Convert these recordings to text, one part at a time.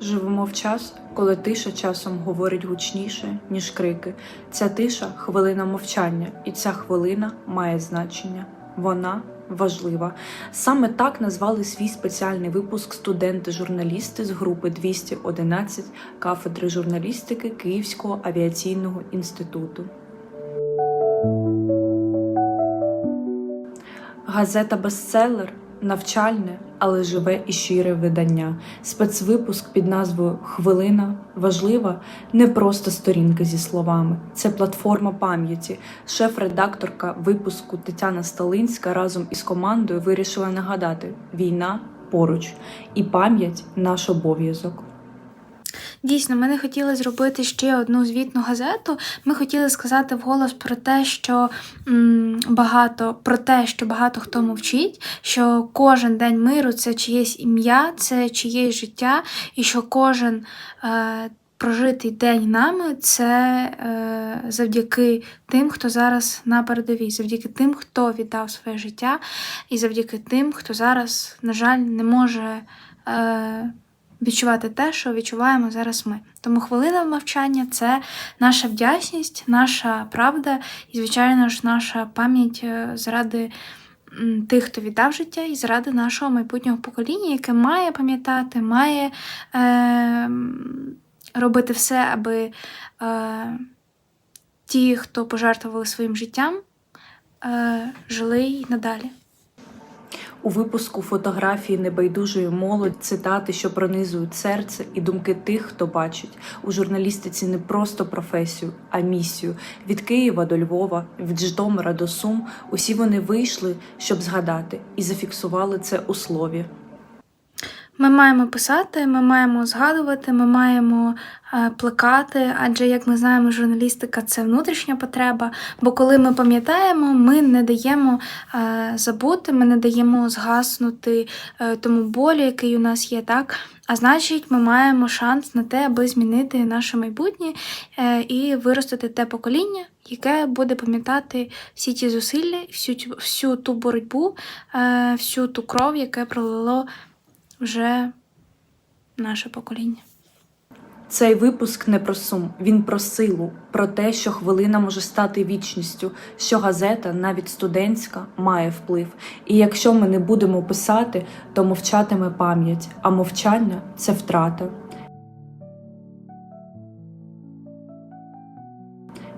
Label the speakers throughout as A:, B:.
A: Живемо в час, коли тиша часом говорить гучніше, ніж крики. Ця тиша хвилина мовчання, і ця хвилина має значення. Вона важлива. Саме так назвали свій спеціальний випуск студенти-журналісти з групи 211 кафедри журналістики Київського авіаційного інституту. Газета Бестселер навчальне, але живе і щире видання. Спецвипуск під назвою Хвилина важлива не просто сторінки зі словами, це платформа пам'яті. Шеф-редакторка випуску Тетяна Сталинська разом із командою вирішила нагадати: війна поруч і пам'ять наш обов'язок.
B: Дійсно, ми не хотіли зробити ще одну звітну газету. Ми хотіли сказати вголос про те, що м, багато про те, що багато хто мовчить, що кожен день миру це чиєсь ім'я, це чиєсь життя, і що кожен е, прожитий день нами це е, завдяки тим, хто зараз на передовій, завдяки тим, хто віддав своє життя, і завдяки тим, хто зараз, на жаль, не може. Е, відчувати те, що відчуваємо зараз ми. Тому хвилина мовчання це наша вдячність, наша правда і, звичайно ж, наша пам'ять е, заради тих, хто віддав життя, і заради нашого майбутнього покоління, яке має пам'ятати, має е, робити все, аби е, ті, хто пожертвували своїм життям, е, жили й надалі.
A: У випуску фотографії небайдужої молодь, цитати, що пронизують серце, і думки тих, хто бачить у журналістиці не просто професію, а місію. Від Києва до Львова, від Житомира до Сум. Усі вони вийшли, щоб згадати, і зафіксували це у слові.
B: Ми маємо писати, ми маємо згадувати, ми маємо е, плекати, адже, як ми знаємо, журналістика це внутрішня потреба. Бо коли ми пам'ятаємо, ми не даємо е, забути, ми не даємо згаснути е, тому болю, який у нас є, так? А значить, ми маємо шанс на те, аби змінити наше майбутнє і виростити те покоління, яке буде пам'ятати всі ті зусилля, всю, всю ту боротьбу, всю ту кров, яке пролило вже наше покоління.
A: Цей випуск не про сум, він про силу, про те, що хвилина може стати вічністю, що газета, навіть студентська, має вплив. І якщо ми не будемо писати, то мовчатиме пам'ять, а мовчання це втрата.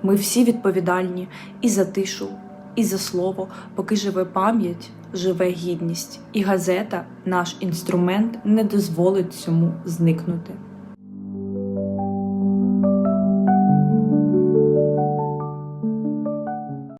A: Ми всі відповідальні і за тишу, і за слово, поки живе пам'ять, живе гідність, і газета, наш інструмент, не дозволить цьому зникнути.